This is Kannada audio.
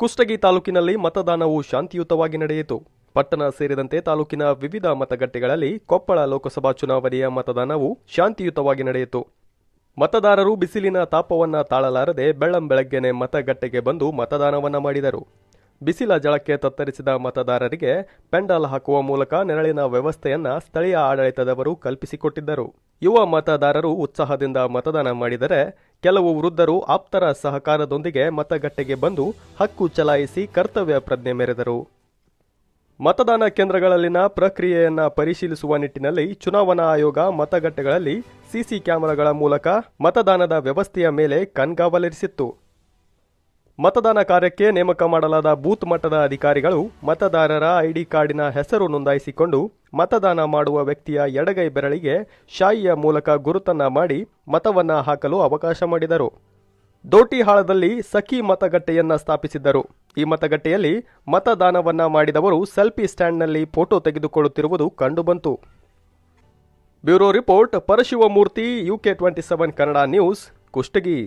ಕುಷ್ಟಗಿ ತಾಲೂಕಿನಲ್ಲಿ ಮತದಾನವು ಶಾಂತಿಯುತವಾಗಿ ನಡೆಯಿತು. ಪಟ್ಟಣ ಸೇರಿದಂತೆ ತಾಲೂಕಿನ ವಿವಿಧ ಮತಗಟ್ಟೆಗಳಲ್ಲಿ ಕೊಪ್ಪಳ ಲೋಕಸಭಾ ಚುನಾವಣೆಯ ಮತದಾನವು ಶಾಂತಿಯುತವಾಗಿ ನಡೆಯಿತು. ಮತದಾರರು ಬಿಸಿಲಿನ ತಾಪವನ್ನ ತಾಳಲಾರದೆ ಬೆಳ್ಳಂ ಬೆಳಗ್ಗೆನೆ ಮತಗಟ್ಟೆಗೆ ಬಂದು ಮತದಾನವನ್ನ ಮಾಡಿದರು. ಬಿಸಿಲ ಜಳಕ್ಕೆ ತತ್ತರಿಸಿದ ಮತದಾರರಿಗೆ ಪೆಂಡಾಲ್ ಹಾಕುವ ಮೂಲಕ ನೆರಳಿನ ವ್ಯವಸ್ಥೆಯನ್ನ ಸ್ಥಳೀಯ ಆಡಳಿತದವರು ಕಲ್ಪಿಸಿಕೊಟ್ಟಿದ್ದರು. ಯುವ ಮತದಾರರು ಉತ್ಸಾಹದಿಂದ ಮತದಾನ ಮಾಡಿದರೆ ಕೆಲವು ವೃದ್ಧರು ಆಪ್ತರ ಸಹಕಾರದೊಂದಿಗೆ ಮತಗಟ್ಟೆಗೆ ಬಂದು ಹಕ್ಕು ಚಲಾಯಿಸಿ ಕರ್ತವ್ಯ ಪ್ರಜ್ಞೆ ಮೆರೆದರು. ಮತದಾನ ಕೇಂದ್ರಗಳಲ್ಲಿನ ಪ್ರಕ್ರಿಯೆಯನ್ನು ಪರಿಶೀಲಿಸುವ ನಿಟ್ಟಿನಲ್ಲಿ ಚುನಾವಣಾ ಆಯೋಗ ಮತಗಟ್ಟೆಗಳಲ್ಲಿ ಸಿಸಿ ಕ್ಯಾಮೆರಾಗಳ ಮೂಲಕ ಮತದಾನದ ವ್ಯವಸ್ಥೆಯ ಮೇಲೆ ಕಣ್ಗಾವಲಿರಿಸಿತ್ತು. ಮತದಾನ ಕಾರ್ಯಕ್ಕೆ ನೇಮಕ ಮಾಡಲಾದ ಬೂತ್ ಮಟ್ಟದ ಅಧಿಕಾರಿಗಳು ಮತದಾರರ ಐಡಿ ಕಾರ್ಡಿನ ಹೆಸರು ನೋಂದಾಯಿಸಿಕೊಂಡು ಮತದಾನ ಮಾಡುವ ವ್ಯಕ್ತಿಯ ಎಡಗೈ ಬೆರಳಿಗೆ ಶಾಯಿಯ ಮೂಲಕ ಗುರುತನ್ನ ಮಾಡಿ ಮತವನ್ನ ಹಾಕಲು ಅವಕಾಶ ಮಾಡಿದರು. ದೋಟಿಹಾಳದಲ್ಲಿ ಸಖಿ ಮತಗಟ್ಟೆಯನ್ನ ಸ್ಥಾಪಿಸಿದ್ದರು. ಈ ಮತಗಟ್ಟೆಯಲ್ಲಿ ಮತದಾನವನ್ನ ಮಾಡಿದವರು ಸೆಲ್ಫಿ ಸ್ಟ್ಯಾಂಡ್ನಲ್ಲಿ ಫೋಟೋ ತೆಗೆದುಕೊಳ್ಳುತ್ತಿರುವುದು ಕಂಡುಬಂತು. Bureau report, Parashivamurthy, UK twenty seven Kannada news, Kushtagi.